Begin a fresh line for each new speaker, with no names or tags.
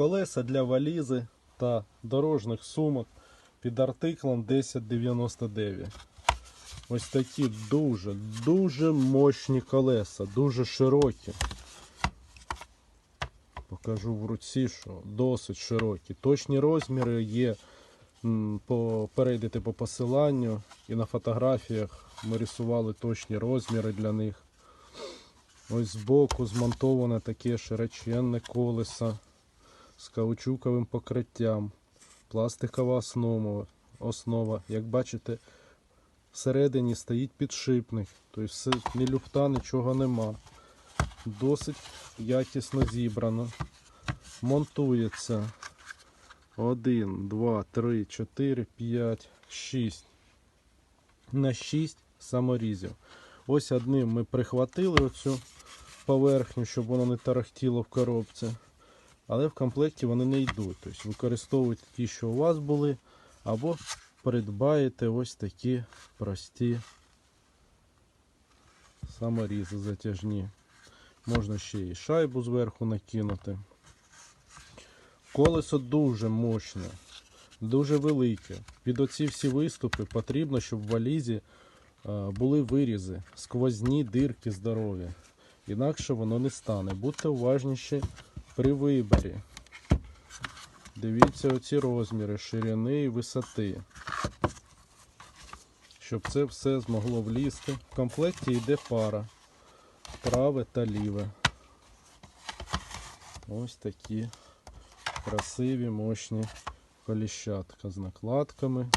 Колеса для валізи та дорожніх сумок під артиклом 1099. Ось такі дуже, дуже мощні колеса, дуже широкі. Покажу в руці, що досить широкі. Точні розміри є. По, перейдете по посиланню і на фотографіях ми рисували точні розміри для них. Ось збоку змонтоване таке широченне колесо з каучуковим покриттям, пластикова основа. основа. Як бачите, всередині стоїть підшипник, тобто ні люфта, нічого нема. Досить якісно зібрано. Монтується 1, 2, 3, 4, 5, 6. На 6 саморізів. Ось одним ми прихватили оцю поверхню, щоб воно не тарахтіло в коробці. Але в комплекті вони не йдуть. Тобто використовуйте ті, що у вас були, або придбаєте ось такі прості саморізи затяжні. Можна ще і шайбу зверху накинути. Колесо дуже мощне, дуже велике. Під оці всі виступи потрібно, щоб в валізі е, були вирізи, сквозні дирки здорові. Інакше воно не стане. Будьте уважніші при виборі. Дивіться оці розміри ширини і висоти. Щоб це все змогло влізти. В комплекті йде пара. Праве та ліве. Ось такі красиві, мощні коліщатка з накладками.